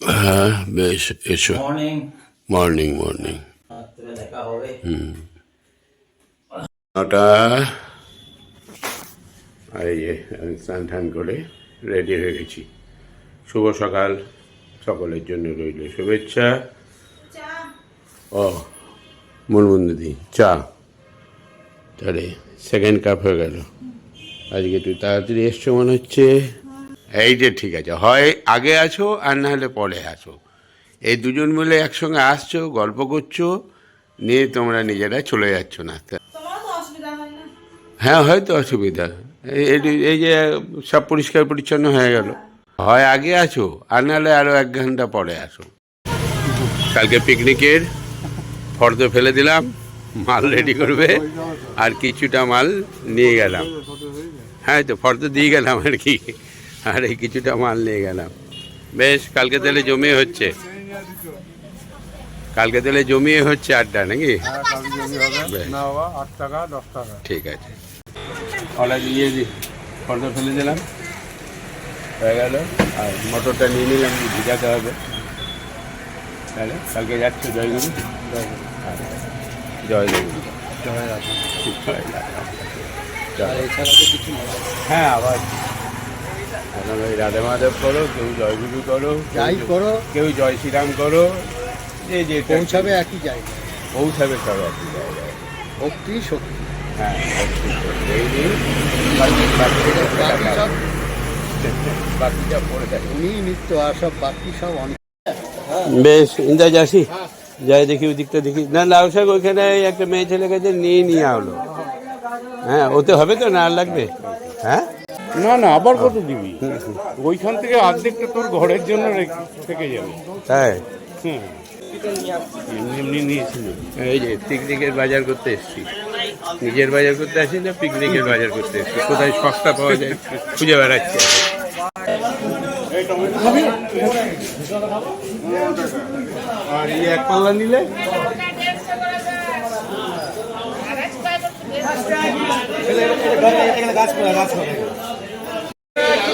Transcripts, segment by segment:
হ্যাঁ বেশ এসো। মর্নিং মর্নিং মর্নিং দেখা হবে। নটা। আর এই যে আমি স্নান টান করে রেডি হয়ে গেছি। শুভ সকাল। সকলের জন্য রইল শুভেচ্ছা। ও মুনমুন্দি চা। তাহলে সেকেন্ড কাপ হয়ে গেল। আজকে একটু তাড়াতাড়ি এসছো মনে হচ্ছে। এই যে ঠিক আছে হয় আগে আছো আর না হলে পরে আসো এই দুজন মিলে একসঙ্গে আসছো গল্প করছ নিয়ে তোমরা নিজেরা চলে যাচ্ছ না। হয় হ্যাঁ হয়তো অসুবিধা। এই যে সব পরিষ্কার পরিচ্ছন্ন হয়ে গেল। হয় আগে আছো আর নাহলে আরও এক ঘণ্টা পরে আসো। কালকে পিকনিকের ফর্দ ফেলে দিলাম মাল রেডি করবে আর কিছুটা মাল নিয়ে গেলাম। হ্যাঁ তো ফর্দ দিয়ে গেলাম আর কি। আর এই কিছুটা মাল নিয়ে গেলাম। বেশ কালকে তাহলে জমি হচ্ছে। কালকে তাহলে জমিয়ে হচ্ছে আড্ডা নাকি? বেশ। না বাবা আট টাকা দশ টাকা। ঠিক আছে। কলা দিয়ে দি ফর্দ ফেলে দিলাম। হয়ে গেল। আর মটরটা নিয়ে নিলাম ভিজাতে হবে। তাহলে কালকে যাচ্ছে জয়গুরু। জয়গুরু জয়। জয় হ্যাঁ আবার রাধে মাধব করো কেউ জয়গুরু করো যাই করো। কেউ জয় শ্রীরাম করো যে যে পৌঁছাবে একই জায়গায়। পৌঁছাবে সব একই জায়গায়। ভক্তি শক্তি। হ্যাঁ ভক্তি। এই নিয়ে বাকিটা সব হবে। বাকিটা পরে দেখা হবে। উনি নিত্য আর সব বাকি সব অনেক বেশ ইন্দা যাসি? যাই দেখি ওদিকটা দেখি। না লাউ শাক ওইখানে একটা মেয়ে ছেলে কাছে নিয়ে নিয়ে আলো হ্যাঁ ওতে হবে তো না আর লাগবে? হ্যাঁ? না না আবার কত দিবি? ওইখান থেকে অর্ধেকটা তোর ঘরের জন্য রেখে- থেকে যাবে। তাই? হুম। এমনি নিয়েছিল এই যে পিকনিকের বাজার করতে এসছি। নিজের বাজার করতে আসি না পিকনিকের বাজার করতে এসছি। কোথায় সস্তা পাওয়া যায় খুঁজে বেড়াচ্ছি আর এই এক পাল্লা নিলে?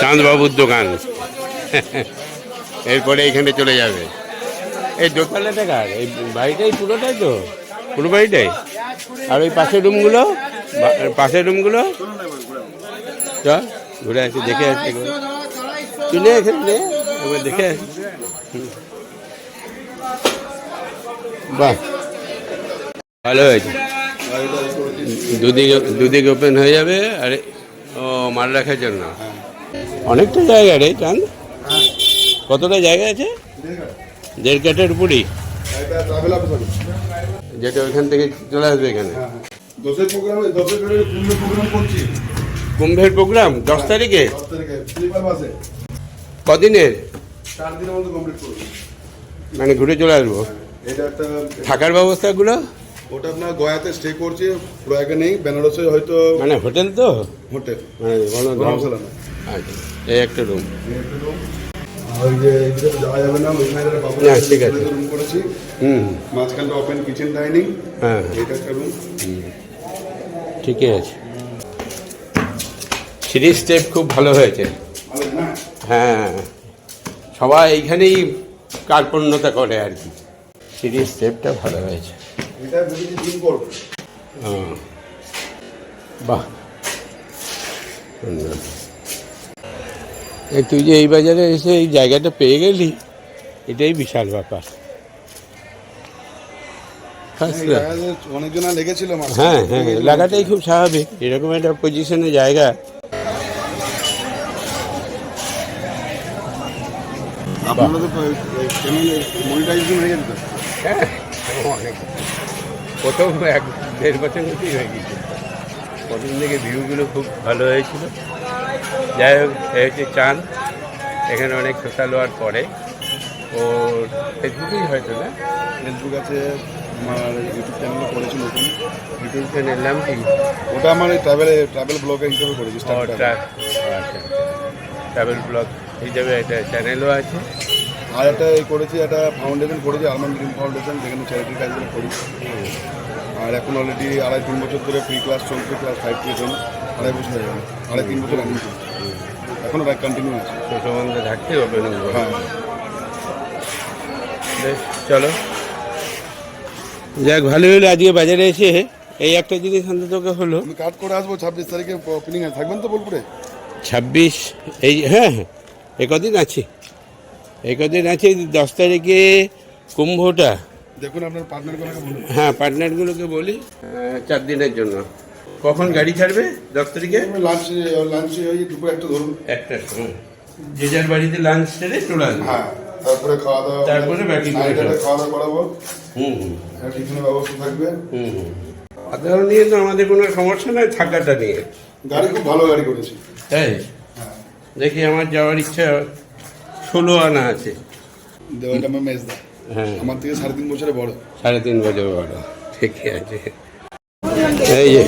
চাঁদবাবুর দোকান। এরপরে এইখানে চলে যাবে। এই দোতলাটা কার? এই বাড়িটাই পুরোটাই তো? পুরো বাড়িটাই? আর ওই পাশের রুমগুলো? পাশের রুমগুলো? চ ঘুরে আসি দেখে আসি। কিনে এখানে নে, একবার দেখে আসি। বাহ। ভালো হয়েছে। দুদিকে দুদিকে ওপেন হয়ে যাবে আর ও মাল রাখার জন্য। অনেকটা জায়গা রে চাঁদ কতটা জায়গা আছে? দেড় কাঠের উপরই। যেটা ওইখান থেকে চলে আসবে এখানে। কুম্ভের প্রোগ্রাম দশ তারিখে? দশ তারিখে কদিনের? মানে ঘুরে চলে আসব? থাকার ব্যবস্থাগুলো? ওটা আপনার গয়াতে স্টে করছি প্রয়াগে নেই বেনারসে হয়তো মানে হোটেল তো? হোটেল। মানে ধর্মশালা না আচ্ছা এই একটা রুম না ঠিক আছে। হুম। মাঝখানটা ওপেন কিচেন ডাইনিং হ্যাঁ। এটা রুম ঠিকই আছে। থ্রি স্টেপ খুব ভালো হয়েছে। হ্যাঁ। সবাই এইখানেই কার্পণ্যতা করে আর কি। থ্রি স্টেপটা ভালো হয়েছে। হ্যাঁ। বাহ। সুন্দর। তুই যে এই বাজারে এসে এই জায়গাটা পেয়ে গেলি এটাই বিশাল ব্যাপার। class। জায়গায় অনেকজনা লেগেছিল হ্যাঁ হ্যাঁ লাগাটাই খুব স্বাভাবিক। এরকম একটা পজিশনের জায়গা। আপনারা তো মনিটাইজেশন হয়ে গেছে? হ্যাঁ অনেক। প্রথম এক দেড় বছর মতোই হয়ে গেছে। প্রথম থেকে ভিউগুলো খুব ভালো হয়েছিল। যাই হোক এই হচ্ছে চাঁদ এখানে অনেক সোশ্যাল ওয়ার্ক করে ও ফেসবুকেই হয়তো না? ফেসবুক আছে আমার ইউটিউব চ্যানেলে করেছি নতুন। ইউটিউব চ্যানেল নাম কি? ওটা আমার ট্রাভেল ট্রাভেল ব্লগের হিসেবে করেছি ট্রাভেল ব্লগ হিসাবে একটা চ্যানেলও আছে। আর একটা এই করেছি একটা ফাউন্ডেশন করেছি আলমান ড্রিম ফাউন্ডেশন যেখানে চ্যারিটির কাজগুলো করি। আর এখন অলরেডি আড়াই তিন বছর ধরে ফ্রি ক্লাস চলছে ক্লাস ফাইভ থেকে আড়াই বছর আড়াই তিন বছর চলছে। এখনও কন্টিনিউ আছে সে সম্বন্ধে থাকতে ওপেন হ্যাঁ। বেশ চলো। যাক ভালো হলো আজকে বাজারে এসে। এই একটা জিনিস অন্তত হলো। আমি কাট করে আসব ছাব্বিশ তারিখে ওপেনিং আছে থাকবেন তো বোলপুরে? ছাব্বিশ এই হ্যাঁ হ্যাঁ এ কদিন আছে? এই কদিন আছে দশ তারিখে কুম্ভটা। দেখুন আপনার পার্টনার কোথাকে বলুন। হ্যাঁ পার্টনারগুলোকে বলি। চার দিনের জন্য। কখন গাড়ি ছাড়বে দশ তারিখে লাঞ্চ লাঞ্চ দুপুরে একটা ধরুন। একটা সময় যে যার বাড়িতে লাঞ্চ সেরে চলে আসবে। হ্যাঁ তারপরে খাওয়া দাওয়া তারপরে বাকি খাওয়া দাওয়া করাবো। হুম হুম। আর টিফিনের ব্যবস্থা থাকবে। হুম হুম। সাধারণ নিয়ে তো আমাদের কোনো সমস্যা নয় থাকাটা নিয়ে। গাড়ি খুব ভালো গাড়ি করেছি। তাই? দেখি আমার যাওয়ার ইচ্ছা ষোলো আনা আছে। দেওয়াটা আমার মেজ দা হ্যাঁ। আমার থেকে সাড়ে তিন বছরে বড়। সাড়ে তিন বছর বড়। ঠিকই আছে। এই যে।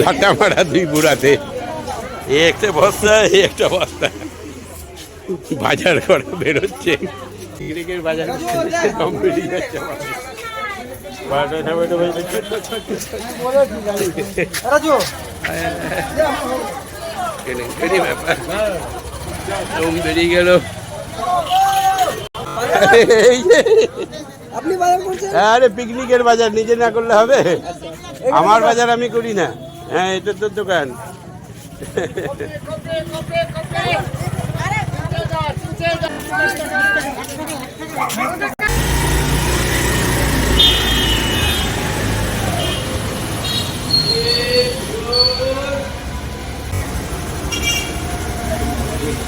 লাটা মারা দুই বুড়াতে। এ একটা বস্তা একটা বস্তা। বাজার করা বেরোচ্ছে। বাজার। বেরিয়ে গেল আপনি বাজার করছেন? আরে পিকনিকের বাজার নিজে না করলে হবে? আমার বাজার আমি করি না। হ্যাঁ এটা তোর দোকান।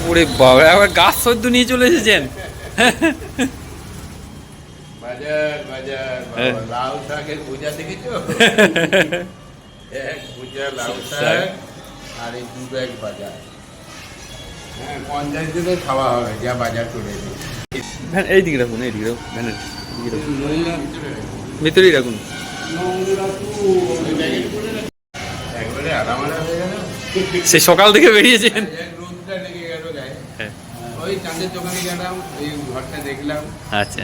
ওরে বাবা আবার গাছ সদ্য নিয়ে চলে এসেছেন? বাজার বাজার হ্যাঁ। বাবা, লাউ শাকের পূজা দেখেছ? এক পূজা লাউ শাক। আর এই দু ব্যাগ বাজার। হ্যাঁ পঞ্চাশ দিনে খাওয়া হবে যা বাজার করে ভ্যান এই দিকে রাখুন এই দিকে রাখুন ভ্যানের ভেতরেই রাখুন। একবারে আরামারা হয়ে গেল। সে সকাল থেকে বেরিয়েছেন। হ্যাঁ। ওই চাঁদের দোকানে গেলাম এই ঘরটা দেখলাম। আচ্ছা।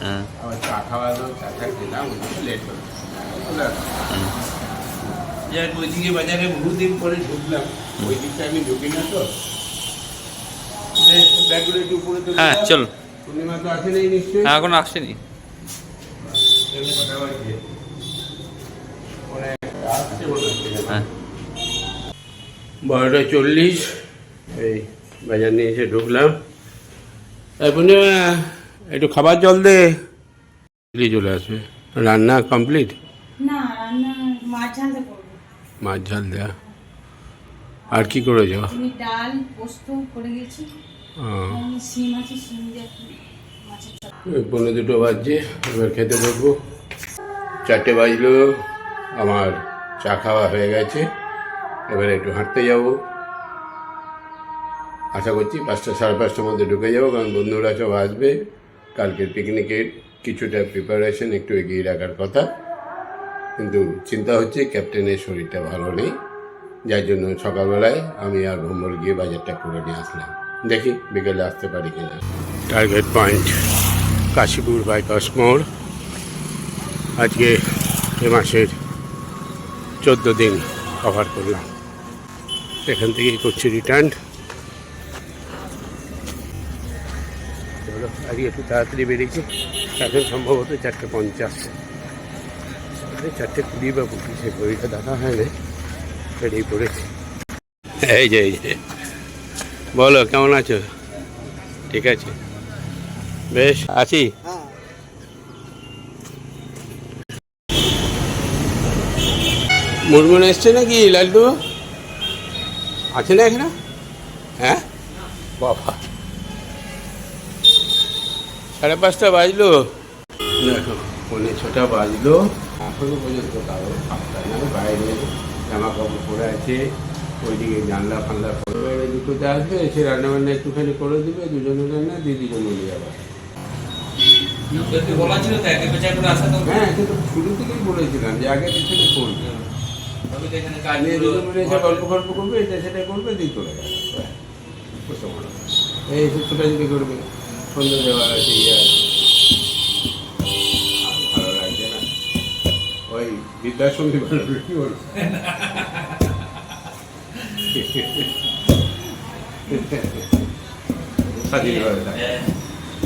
আবার চা খাওয়ালো চা খা খেলাম ওই লেট হলো চলে আসলাম। যাক ওইদিকে বাজারে বহুদিন পরে ঢুকলাম ওই দিকটা আমি ঢুকি না তো ব্যাগগুলো একটু উপরে তুলে হ্যাঁ দাও। চলো। পূর্ণিমা তো আসেনি নিশ্চয়ই? হ্যাঁ এখন। হ্যাঁ। বারোটা চল্লিশ। এই বাজার নিয়ে এসে ঢুকলাম। পূর্ণিমা একটু খাবার জল দে। চলে আসবে। রান্না কমপ্লিট না রান্না মাছ ঝালতে করব। মাছ ঝাল দেয়া। আর কি করেছ? আমি ডাল পোস্ত করে গেছি সিম আছে সিম পনেরো দুটো বাজছে এবার খেতে বসবো। চারটে বাজলো আমার চা খাওয়া হয়ে গেছে। এবারে একটু হাঁটতে যাব। আশা করছি পাঁচটা সাড়ে পাঁচটার মধ্যে ঢুকে যাব কারণ বন্ধুরা সব আসবে। কালকের পিকনিকের কিছুটা প্রিপারেশন একটু এগিয়ে রাখার কথা। কিন্তু চিন্তা হচ্ছে ক্যাপ্টেনের শরীরটা ভালো নেই। যার জন্য সকালবেলায় আমি আর ভ্রমণ গিয়ে বাজারটা করে নিয়ে আসলাম। দেখি বিকেলে আসতে পারি কিনা। টার্গেট পয়েন্ট কাশীপুর বাইপাস মোড় আজকে এ মাসের চোদ্দ দিন কভার করলাম। এখান থেকেই করছি রিটার্ন আজকে একটু তাড়াতাড়ি বেরিয়েছি। এখন সম্ভবত চারটে পঞ্চাশ। চারটে কুড়ি বা পঁচিশে ঘড়িটা দেখা হয় না বেরিয়ে পড়েছি। এই যে এই যে। বলো কেমন আছো? ঠিক আছে। বেশ আছি? মুরমুন এসছে নাকি লাল্টু? আছে না এখানে? হ্যাঁ? বাবা। সাড়ে পাঁচটা বাজলো। দেখো পৌনে ছটা বাজলো। এখনও পর্যন্ত কারও নাই বাইরে জামা কাপড় পরে আছে। ওইদিকে জানলা ফানলা করবে দুটোতে আসবে এসে রান্না বান্না একটুখানি করে দিবে দুজনে রান্না দিয়ে দুজনে নিয়ে যাবে করে হ্যাঁ কিন্তু শুরু থেকেই বলেছিলাম যে আগে পিছনে করবে। গল্প গল্প করবে এটা সেটা করবে দিয়ে চলে যাবে। পারো এই সূত্রটা যদি করবে দেওয়ার আছে ইয়ে আছে। ভালো লাগছে না? ওই বৃদ্ধাশ্রমী ভালো কি বলছে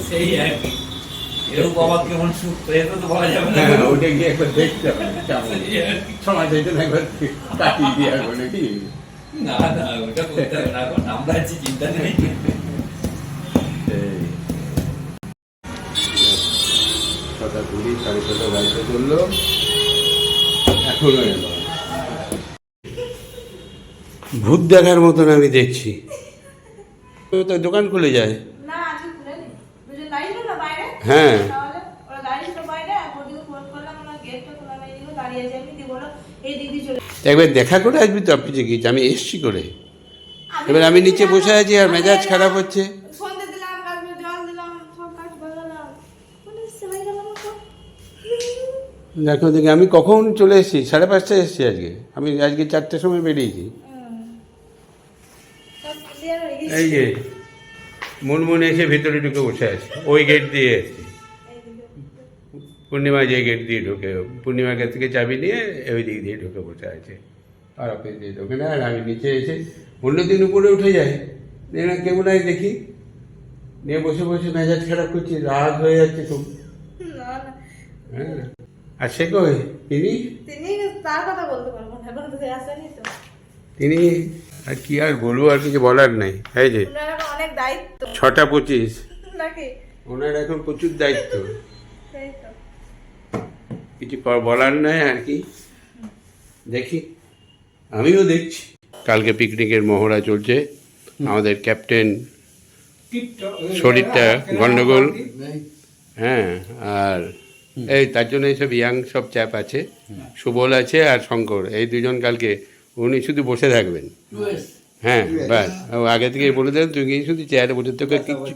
সেই আর কি এরকম বাবা কেমন সুখ তো বলা যাবে না। হ্যাঁ, ওটা গিয়ে একবার দেখতে হবে কেমন। সময় চাইতে না একবার কাটিয়ে দিয়ে আসব নাকি? না না ওটা করতে হবে না। আমরা আছি চিন্তা নেই। চলল এখনও এলো ভূত দেখার মতন আমি দেখছি। তো দোকান খুলে যায়। হ্যাঁ। একবার দেখা করে আসবি তো অফিসে গিয়েছি আমি এসছি করে। এবার আমি নিচে বসে আছি আর মেজাজ খারাপ হচ্ছে সন্ধে দিলাম গাছগুলো জল দিলাম সব কাজ বাগালাম মানে হয়ে গেল আমার সব। দেখো দেখি আমি কখন চলে এসেছি? সাড়ে পাঁচটায় এসেছি আজকে। আমি আজকে চারটের সময় বেরিয়েছি। এই যে মুনমুন এসে ভিতরে ঢুকে বসে আছে। ওই গেট দিয়ে এসেছি। পূর্ণিমা যে গেট দিয়ে ঢুকে পূর্ণিমার কাছ থেকে চাবি নিয়ে ওই দিক দিয়ে ঢুকে বসে আছে। আর অফিস দিয়ে ঢুকে না আর আমি নিচে এসে অন্যদিন উপরে উঠে যাই। দিয়ে না কেমন হয় দেখি। নিয়ে বসে বসে মেজাজ খারাপ করছি রাগ হয়ে যাচ্ছে খুব। হ্যাঁ। আর সে কই তিনি তিনি তার কথা বলতে পারব না এখন তো আসেনি তো তিনি আর কি আর বলব আর কিছু বলার নাই এই যে অনেক দায়িত্ব ছটা পঁচিশ নাকি ওনার এখন প্রচুর দায়িত্ব কিছু বলার নাই আর কি দেখি আমিও দেখছি কালকে পিকনিকের মহড়া চলছে আমাদের ক্যাপ্টেন শরীরটা গন্ডগোল হ্যাঁ আর এই তার জন্য এইসব ইয়াং সব চ্যাপ আছে সুবল আছে আর শঙ্কর। এই দুজন কালকে উনি শুধু বসে থাকবেন। হ্যাঁ বাস। ও আগে থেকে বলে দেন তুই শুধু চেয়ারে বসে তোকে কিছু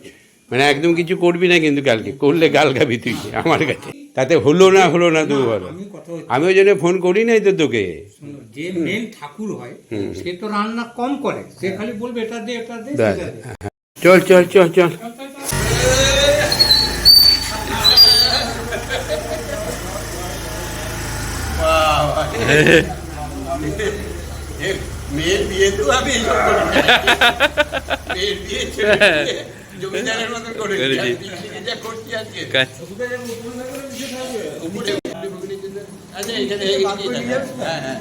মানে একদম কিছু করবি না কিন্তু কালকে করলে গাল খাবি তুই আমার কাছে। তাতে হলো না হলো না তুই বলো আমি ওই জন্য ফোন করি নাই তো তোকে। যে মেন ঠাকুর হয় সে তো রান্না কম করে। সে খালি বলবে এটা দে এটা ব্যাস, দে। হ্যাঁ। চল। চল চল চল। মেয়ের বিয়ে তো আমি এইসব করি না। মেয়ের বিয়ে জমিদারের মতন করে যা করছি আজকে উপরে আচ্ছা এখানে। হ্যাঁ হ্যাঁ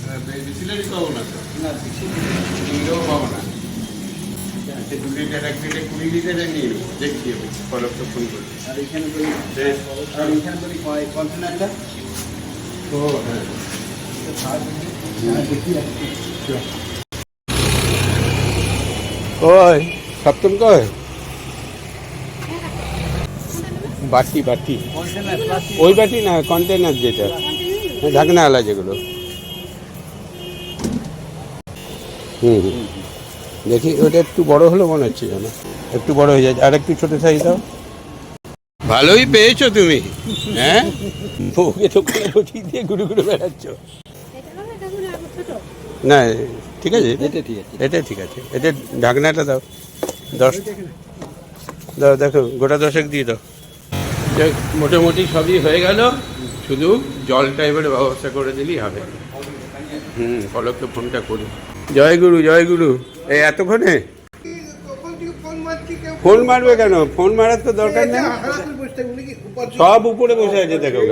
হ্যাঁ, বিসিলারি পাবো না তো নিলেও পাবো না দু লিটার এক লিটার কুড়ি লিটারে নিয়ে নেব দেখছি আমি ফোন করছি আর এখানে করি আর এখানে করি কন্টেনারটা? ও হ্যাঁ। কই সপ্তম কই বাটি বাটি। ওই বাটি না কন্টেনার যেটা। ঢাকনা আলা যেগুলো। হুম হুম। দেখি ওটা একটু বড় হলো মনে হচ্ছে যেন। একটু বড় হয়ে যাচ্ছে। আর একটু ছোট সাইজ দাও। ভালোই পেয়েছ তুমি। হ্যাঁ? বউকে তো করে রুটি দিয়ে ঘুরে ঘুরে বেড়াচ্ছ। না ঠিক আছে এটা ঠিক আছে। এটা ঠিক আছে। এটা ঢাকনাটা দাও। দশ দাও দেখো গোটা দশেক দিয়ে দাও। মোটামুটি সবই হয়ে গেল। শুধু জলটা এবারে ব্যবস্থা করে দিলেই হবে। হুম পলককে ফোনটা করি জয় গুরু জয় গুরু। এই এতক্ষণে? ফোন মারবে কেন? ফোন মারার তো দরকার নেই। সব উপরে বসে আছে দেখো।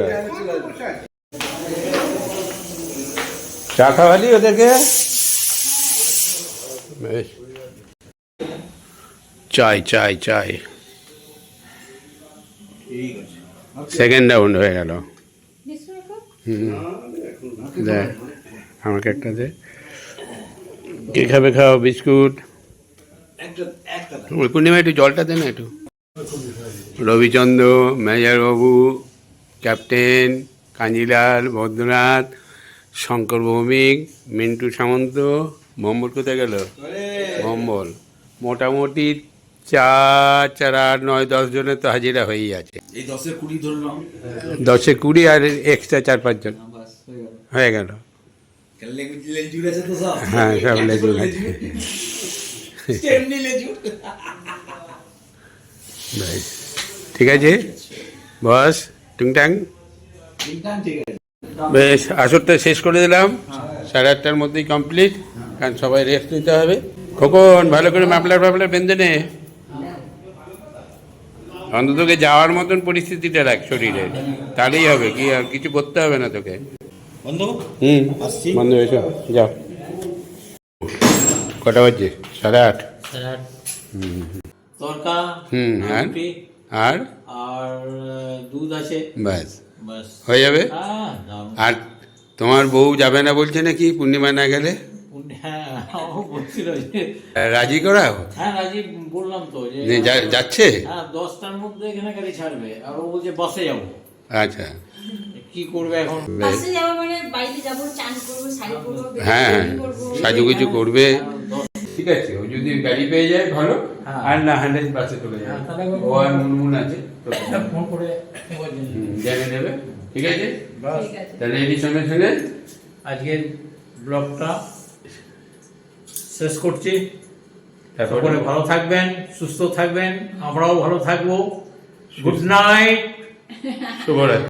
চা খাওয়ালি ওদেরকে? বেশ। চাই চাই চাই। সেকেন্ড রাউন্ড হয়ে গেল। হুম। দেখ আমাকে একটা দে। কে খাবে খাও বিস্কুট? পূর্ণিমা একটু জলটা দে না একটু। রবিচন্দ্র মেজরবাবু ক্যাপ্টেন কাঞ্জিলাল বদ্রনাথ শঙ্কর ভৌমিক মিন্টু সামন্ত মম্বল কোথায় গেল? মম্বল মোটামুটি চার চার আট নয় দশ জনের তো হাজিরা হয়েই আছে। দশে কুড়ি আর এক্সট্রা চার পাঁচজন হয়ে গেল। লেজুর আছে তো সব? হ্যাঁ সব লেজুর আছে। ঠিক আছে? বস টুংটাং? বেশ আসরটা শেষ করে দিলাম। সাড়ে আটটার মধ্যেই কমপ্লিট কারণ সবাই রেস্ট নিতে হবে। খোকন ভালো করে মাপলার ফাপলার বেঁধে নে। অন্তত যাওয়ার মতন পরিস্থিতিটা রাখ শরীরে তাহলেই হবে কি আর কিছু করতে হবে না তোকে। বন্ধ? হুম আসছি। বন্ধ এসো যাও। কটা বাজছে? সাড়ে আট? তরকা হুম আর? রুটি আর আর দুধ আছে। ব্যাস। হয়ে যাবে? হ্যাঁ আর তোমার বউ যাবে না বলছে নাকি পূর্ণিমা না গেলে? হ্যাঁ রাজি করাও? হ্যাঁ রাজীব বললাম তো যাচ্ছে? হ্যাঁ দশটার মধ্যে এখানে গাড়ি ছাড়বে। আর ও বলছে বাসে যাব। আচ্ছা। কি করবে এখন? মানে হ্যাঁ হ্যাঁ করব। সাজুগুজু করবে। ঠিক আছে ও যদি গাড়ি পেয়ে যায় ভালো। হ্যাঁ। আর না হান্ড্রেড বাসে চলে যাবে। হ্যাঁ, ও আর মুনমুন আছে ফোন করে জেনে নেব। ঠিক আছে? তাহলে এটি সঙ্গে সঙ্গে আজকের ব্লগটা শেষ করছি। সকলে ভালো থাকবেন সুস্থ থাকবেন আমরাও ভালো থাকব। Good night. শুভরাত্রি।